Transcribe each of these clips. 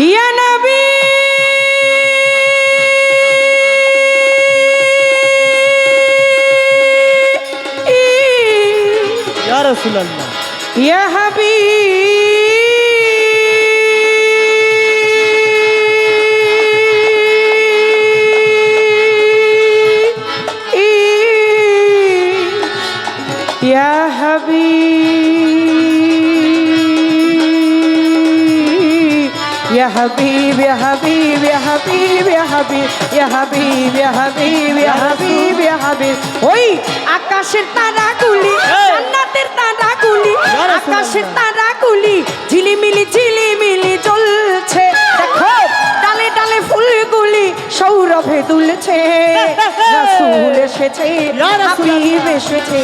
ইয়া নবী। ইয়া রাসূলুল্লাহ। ইয়া হাবিব। حبيب يا حبيب يا حبيب يا حبيب يا حبيب يا حبيب يا حبيب يا حبيب ওই আকাশের তারাগুলি জান্নাতের তারাগুলি আকাশের তারাগুলি ঝিলিমিলি ঝিলিমিলি জ্বলছে দেখো ডালে ডালে ফুলগুলি সৌরভে দুলছে। রাসূল এসেছে হাবিব এসেছে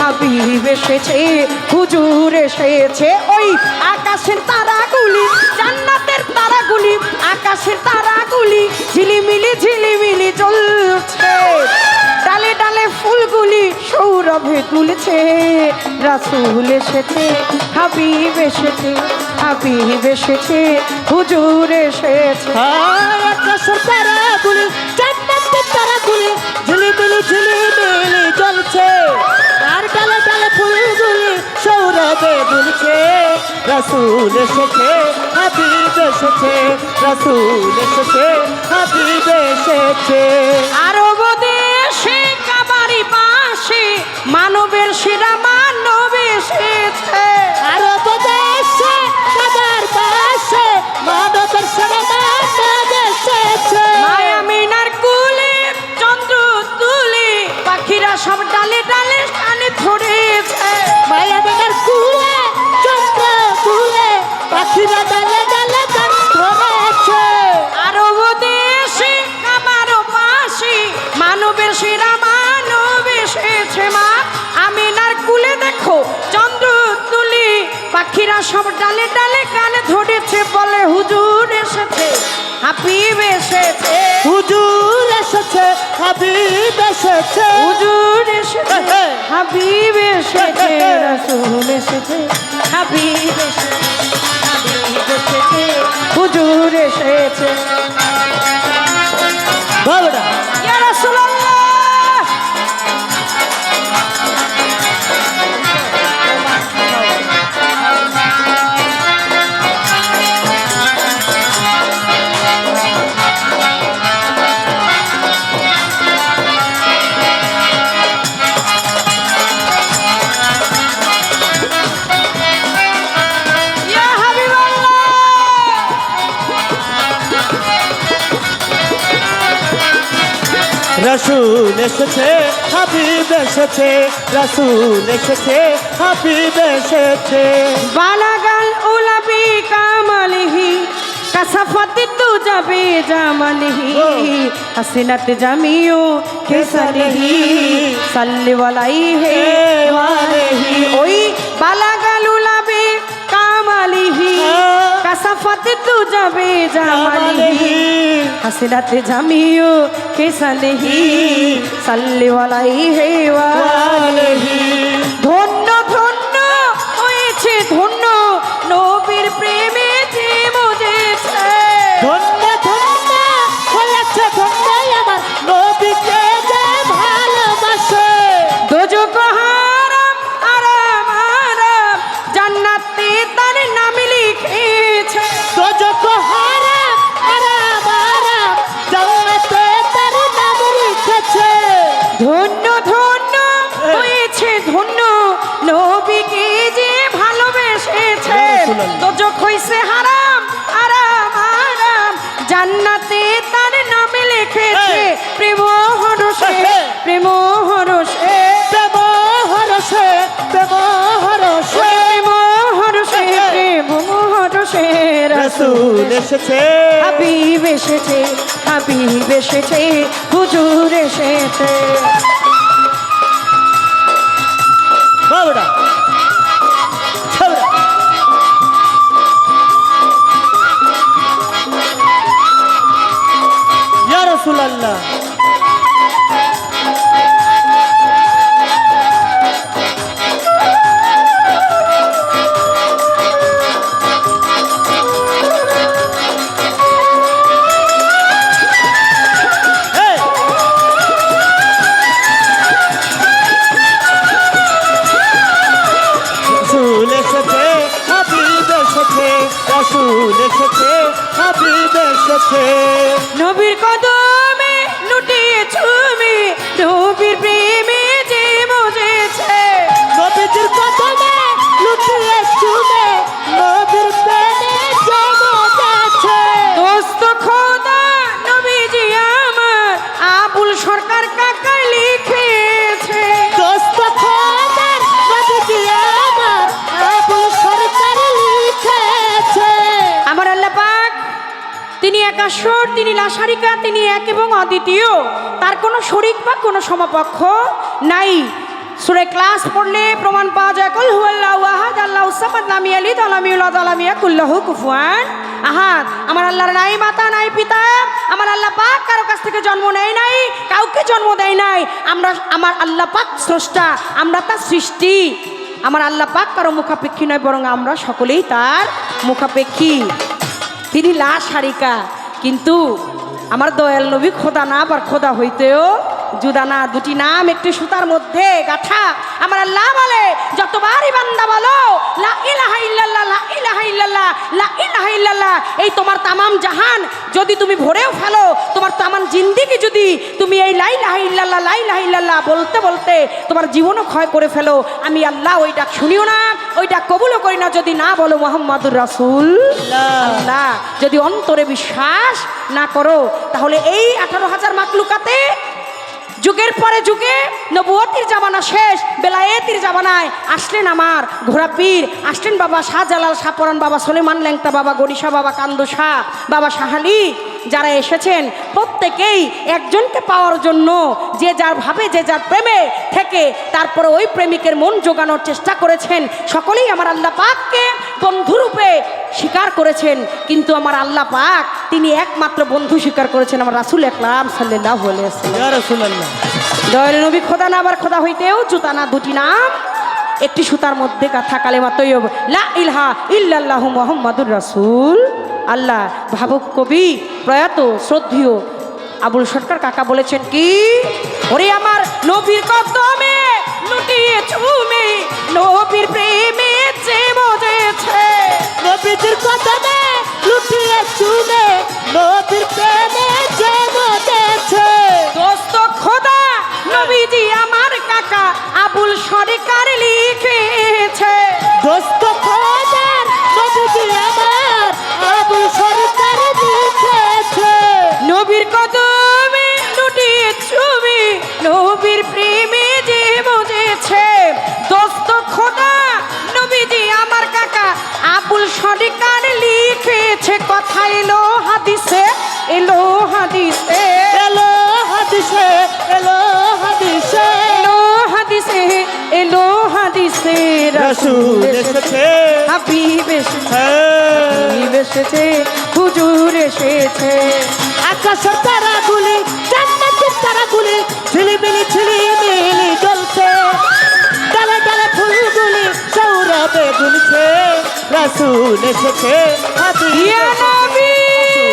হাবিব এসেছে হুজুর এসেছে। ওই আকাশের তারাগুলি জান্নাত ঝিলিমিলি ঝিলিমিলি চলছে। ডালে ডালে ফুলগুলি সৌরভে তুলছে। রাসূল এসেছে, হাবিব এসেছে হাবিব এসেছে, হুজুর এসেছে। হায় আকাশের জান্নাতের তারাগুলি ঝিলিমিলি ঝিলিমিলি জ্বলছে আর ডালে ডালে ফুলগুলি সৌরভে দুলছে রাসূল এসেছে হাবিব এসেছে রসুল এসেছে হাবিব এসেছে। আরব দেশে কাবারি পাশে মানবের সেরা হাবিব এসেছে। হুজুর এসেছে হাবিব এসেছে। হুজুর এসেছে হাবিব এসেছে রাসূল এসেছে হাবিব এসেছে হাবিব এসেছে হুজুর এসেছে। বাবুরা রসুল এসেছে হাবিব এসেছে রসুল এসেছে হাবিব এসেছে। বালাগাল উলাবি কামালিহি কাসাফাত তু যাবে জামালিহি। হাসিনাত জামিও কেসালিহি সাল্লি ওয়ালাইহি ওয়ালাইহি ওই বালাগাল উলাবি কামালিহি। कसाफत तू जावे जामाली हसरत जमियो कैसा नहीं सल्ले वाला ही है वाले ही রসুল এসেছে। হাবিব এসেছে হাবিব এসেছে হুজুর এসেছে। say. একাশ্বর তিনি লাসারিকা তিনি এক এবং অদ্বিতীয়। তার কোনো শরিক বা কোনো সমপক্ষ নাই। সুরে ক্লাস পড়লে প্রমাণ পাওয়া যায় আল্লাহু আমার আল্লাহর নাই মাতা, নাই পিতা, আমার আল্লাহ পাক কারও কাছ থেকে জন্ম নেয় নাই, কাউকে জন্ম দেয় নাই। আমরা, আমার স্রষ্টা, আমরা তার সৃষ্টি। আমার আল্লাহ পাক কারও মুখাপেক্ষী নয়, বরং আমরা সকলেই তার মুখাপেক্ষী। তিনি লাশ হারিকা কিন্তু আমার দয়াল নবী খোদা না আবার খোদা হইতেও জুদা না দুটি নাম একটি সুতার মধ্যে গাথা আমার আল্লাহ বলে যতবারই বান্দা বলো লা ইলাহা ইল্লাল্লাহ লা ইলাহা ইল্লাল্লাহ লা ইলাহা ইল্লাল্লাহ এই তোমার তামাম জাহান যদি তুমি ভরেও ফেলো তোমার তামাম জিন্দিগি যদি তুমি এই লাই লাহা ইল্লাল্লাহ লাই লাহা ইল্লাল্লাহ বলতে বলতে তোমার জীবনও ক্ষয় করে ফেলো আমি আল্লাহ ওইটা শুনিও না ওইটা কবুলও করি না। যদি না বলো মোহাম্মদুর রাসূল আল্লাহ যদি অন্তরে বিশ্বাস না করো তাহলে এই আঠারো হাজার মাকলুকাতে যুগের পরে যুগে নবুয়তির জামানা শেষ, বেলায়েতির জামানায় আসলেন আমার ঘোড়া পীর আসলেন বাবা শাহজালাল শাহপরান বাবা সলেমান ল্যাংটা, বাবা গরিশা, বাবা কান্দু শাহ, বাবা শাহালি। যারা এসেছেন, প্রত্যেকেই একজনকে পাওয়ার জন্য যে যার ভাবে, যে যার প্রেমে থেকে তারপরে ওই প্রেমিকের মন জোগানোর চেষ্টা করেছেন। সকলেই আমার আল্লাহ পাককে বন্ধুরূপে স্বীকার করেছেন কিন্তু আমার আল্লাহ পাক তিনি একমাত্র বন্ধু স্বীকার করেছেন আমার রাসুল একলাম সাল্লাহ দয়াল নবী খোদা না আবার খোদা হইতেও জুতা না দুটি নাম একটি সুতার মধ্যে কথা কালেমা তৈয়ব। লা ইলহা ইল্লাল্লাহু মোহাম্মদুর রাসুল। আল্লাহ ভাবুক কবি প্রয়াত শ্রদ্ধীয় আবুল সরকার কাকা বলেছেন কি ওরে আমার নবীর কদমে লুটিয়ে চুমে রাসূল এসেছে। হাবিব এসেছে। হাবিব এসেছে হুজুর এসেছে। আকাশের তারাগুলি জান্নাতের তারাগুলি ঝিলিমিলি ঝিলিমিলি জ্বলছে। ডালে ডালে ফুলগুলি সৌরভে দুলছে রাসূল এসেছে হাবিব এসেছে,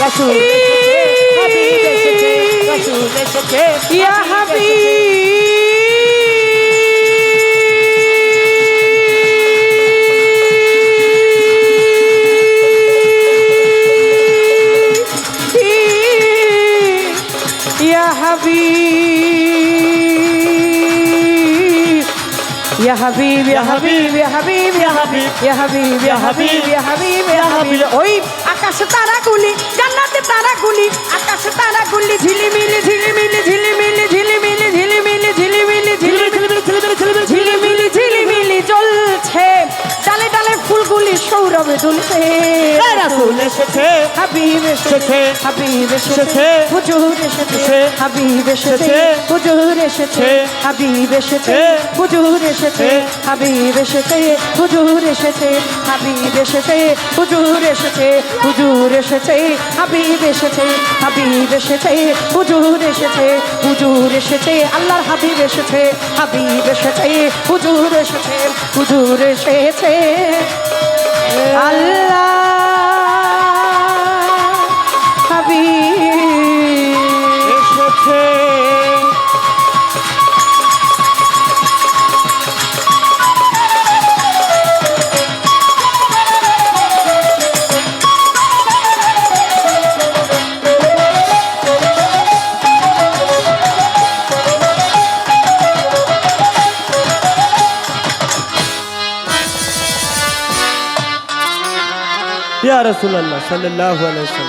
নবী! চলেছে হাবিব ইয়া হাবিব ইয়া হাবিব ইয়া হাবিব ইয়া হাবিব ইয়া হাবিব ইয়া হাবিব ইয়া হাবিব ওই আকাশ তারা গুলি জান্নাতে তারা গুলি আকাশে তারাগুলি ঝিলিমিলি ঝিলিমিলি ঝিলিমিলি ঝিলিমিলি ঝিলিমিলি ঝিলিমিলি ঝিলিমিলি ঝিলিমিলি ঝিলিমিলি সৌরভে দুলছে রাসূল এসেছে হাবিব এসেছে হাবিব এসেছে। হুজুর এসেছে। হাবিব এসেছে। হুজুর এসেছে। হাবিব এসেছে। হুজুর এসেছে এসেছে। হাবিব এসেছে হুজুর এসেছে হাবিব এসেছে হুজুর এসেছে হুজুর এসেছে হাবিব এসেছে হাবিব এসেছে হুজুর এসেছে হুজুর এসেছে আল্লাহর হাবিব এসেছে হাবিব এসেছে হুজুর এসেছে হুজুর এসেছে আল্লাহ ইয়া রাসূলুল্লাহ সাল্লাল্লাহু আলাইহি ওয়াসাল্লাম।